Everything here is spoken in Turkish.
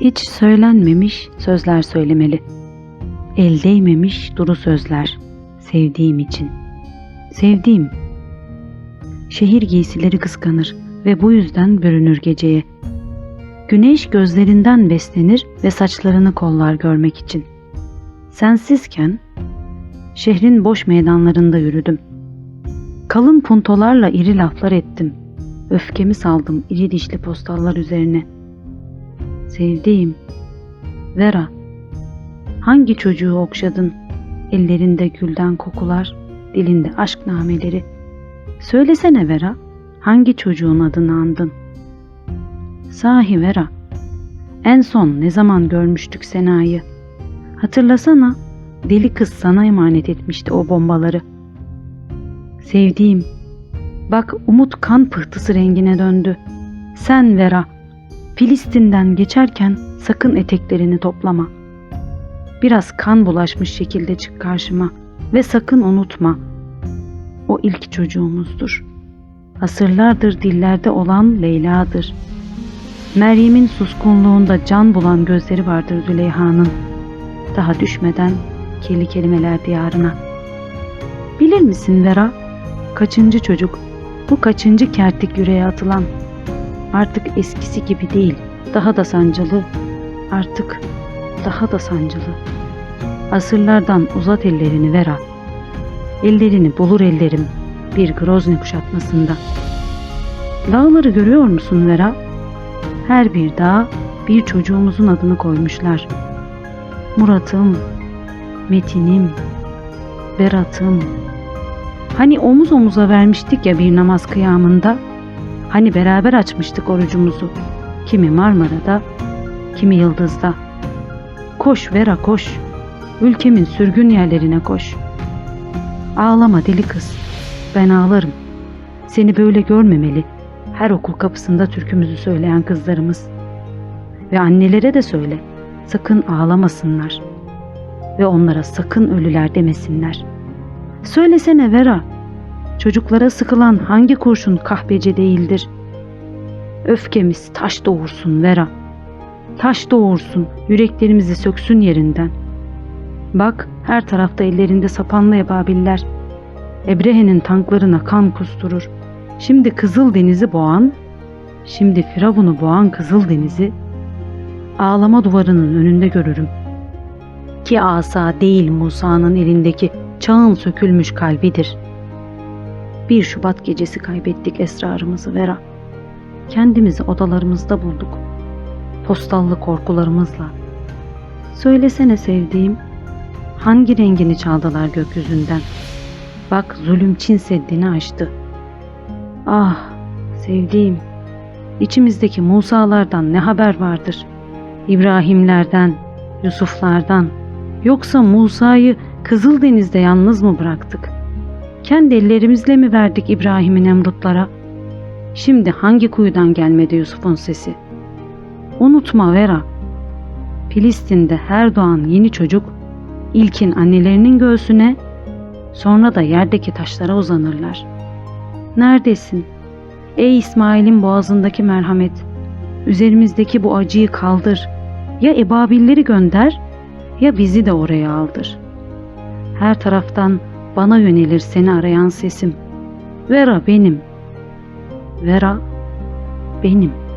Hiç söylenmemiş sözler söylemeli. El değmemiş duru sözler. Sevdiğim için. Sevdiğim. Şehir giysileri kıskanır ve bu yüzden bürünür geceye. Güneş gözlerinden beslenir ve saçlarını kollar görmek için. Sensizken şehrin boş meydanlarında yürüdüm. Kalın puntolarla iri laflar ettim. Öfkemi saldım iri dişli postallar üzerine. Sevdiğim, Vera, hangi çocuğu okşadın? Ellerinde gülden kokular, dilinde aşk nameleri. Söylesene Vera, hangi çocuğun adını andın? Sahi Vera, en son ne zaman görmüştük Sena'yı? Hatırlasana, deli kız sana emanet etmişti o bombaları. Sevdiğim, bak umut kan pıhtısı rengine döndü. Sen Vera, Filistin'den geçerken sakın eteklerini toplama. Biraz kan bulaşmış şekilde çık karşıma ve sakın unutma. O ilk çocuğumuzdur. Asırlardır dillerde olan Leyla'dır. Meryem'in suskunluğunda can bulan gözleri vardır Züleyha'nın. Daha düşmeden kirli kelimeler diyarına. Bilir misin Vera? Kaçıncı çocuk? Bu kaçıncı kertik yüreğe atılan? Artık eskisi gibi değil, daha da sancılı. Artık daha da sancılı. Asırlardan uzat ellerini Vera. Ellerini bulur ellerim bir Grozny kuşatmasında. Dağları görüyor musun Vera? Her bir dağ bir çocuğumuzun adını koymuşlar. Murat'ım, Metin'im, Berat'ım. Hani omuz omuza vermiştik ya bir namaz kıyamında. Hani beraber açmıştık orucumuzu. Kimi Marmara'da, kimi Yıldız'da. Koş Vera koş. Ülkemin sürgün yerlerine koş. Ağlama deli kız. Ben ağlarım. Seni böyle görmemeli. Her okul kapısında türkümüzü söyleyen kızlarımız. Ve annelere de söyle. Sakın ağlamasınlar. Ve onlara sakın ölüler demesinler. Söylesene Vera. Çocuklara sıkılan hangi kurşun kahpece değildir? Öfkemiz taş doğursun Vera. Taş doğursun, yüreklerimizi söksün yerinden. Bak her tarafta ellerinde sapanlı ebabiller. Ebrehe'nin tanklarına kan kusturur. Şimdi Kızıl Deniz'i boğan, şimdi Firavun'u boğan Kızıl Deniz'i ağlama duvarının önünde görürüm. Ki asa değil Musa'nın elindeki çağın sökülmüş kalbidir. Bir Şubat gecesi kaybettik esrarımızı Vera. Kendimizi odalarımızda bulduk. Postallı korkularımızla. Söylesene sevdiğim, hangi rengini çaldılar gökyüzünden? Bak zulüm Çin Seddi'ni aştı. Ah sevdiğim, içimizdeki Musa'lardan ne haber vardır? İbrahimlerden, Yusuflardan. Yoksa Musa'yı Kızıldeniz'de yalnız mı bıraktık? Kendi ellerimizle mi verdik İbrahim'in emrutlara? Şimdi hangi kuyudan gelmedi Yusuf'un sesi? Unutma Vera. Filistin'de her doğan yeni çocuk ilkin annelerinin göğsüne sonra da yerdeki taşlara uzanırlar. Neredesin? Ey İsmail'in boğazındaki merhamet, üzerimizdeki bu acıyı kaldır. Ya ebabilleri gönder ya bizi de oraya aldır. Her taraftan bana yönelir seni arayan sesim. Vera benim. Vera benim.''